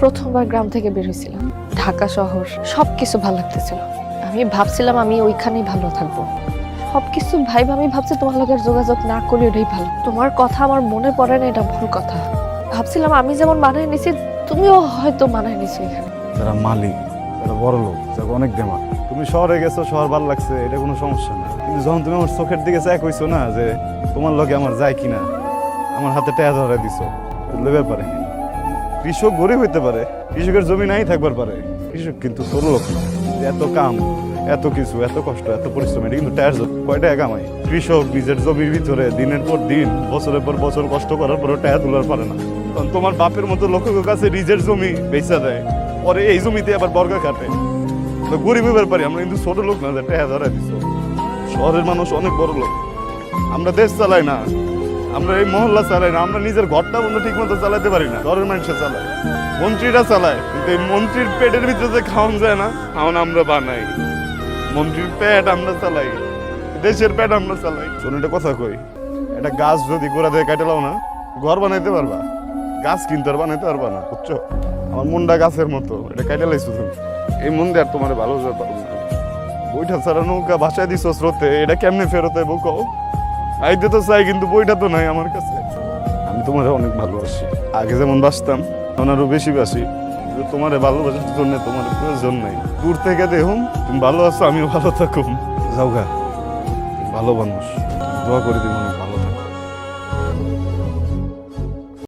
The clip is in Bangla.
প্রথমবার গ্রাম থেকে বের হয়েছিলাম। ঢাকা শহর সব কিছু ভালো লাগতেছিল। আমি ভাবছিলাম আমি ওইখানেই ভালো থাকব। সব কিছু ভাইব আমি ভাবছি তোমার লোকের যোগাযোগ না করলে ওটাই ভালো। তোমার কথা আমার মনে পড়ে না, এটা ভুল কথা। ভাবছিলাম আমি যেমন মানায় নিছি, তুমিও হয়তো মানায় নিছো এখানে। যারা মালিক, যারা বড় লোক, যারা অনেক দেমাক তুমি শহরে গেছো, শহর ভালো লাগছে, এটা কোনো সমস্যা না। কিন্তু যখন তুমি আমার চোখের দিকে চাই কইছো না যে তোমার লগে আমার যায় কিনা, আমার হাতে টাকা ধরে দিছো ব্যাপারে। কৃষক গরিব হইতে পারে, কৃষকের জমি নাই থাকবার পারে। কৃষক কিন্তু ছোট লোক না। এত কাম, এত কিছু, এত কষ্ট, এত পরিশ্রম, এটা কিন্তু টায়ার কয়টা কামাই কৃষক নিজের জমির ভিতরে দিনের পর দিন, বছরের পর বছর কষ্ট করার পরও টাকা তোলার পারে না। কারণ তোমার বাপের মতো লোকের কাছে নিজের জমি বেচা দেয়, পরে এই জমিতে আবার বর্গা কাটে। আমরা গরিব পারি, আমরা কিন্তু ছোট লোক না টাকা ধরা দিছ। শহরের মানুষ অনেক বড় লোক। আমরা দেশ চালাই না। আমরা এই মহল্লা চালাই না, আমরা নিজের ঘরটা বন্ধু ঠিক মতো চালাতে পারি না ঘরের মানুষে চালায়। মন্ত্রীরা চালায়, কিন্তু এই মন্ত্রীর পেটের ভিতরে যে খাওয়ান যায় না, খাওয়ান আমরা বানাই। মন্ত্রীর পেট আমরা চালাই, দেশের পেট আমরা চালাই। শোন এটা কথা কই এটা গাছ যদি গোড়া দিয়ে কাটে লাও না, ঘর বানাইতে পারবা? গাছ কিনতে আর বানাইতে পারবা না, বুঝছ? আমার মনটা গাছের মতো, এটা কাটে লাইছো তুমি। এই মন দিয়ে আর তোমার ভালো পারব না। বইটা ছাড়া নৌকা ভাষায় দিছ স্রোতে, এটা কেমনে ফেরত কও? আইতে তো চাই কিন্তু বইটা তো নাই আমার কাছে। আমি তোমার অনেক ভালোবাসি। আগে যেমন বাসতাম ওনারও আরও বেশি বাসি। তোমার ভালোবাসার জন্য তোমার প্রয়োজন নাই। দূর থেকে দেখুন তুমি ভালো আছো আমিও ভালো থাকুম। যাও গা ভালো মানুষ। দোয়া করে দিন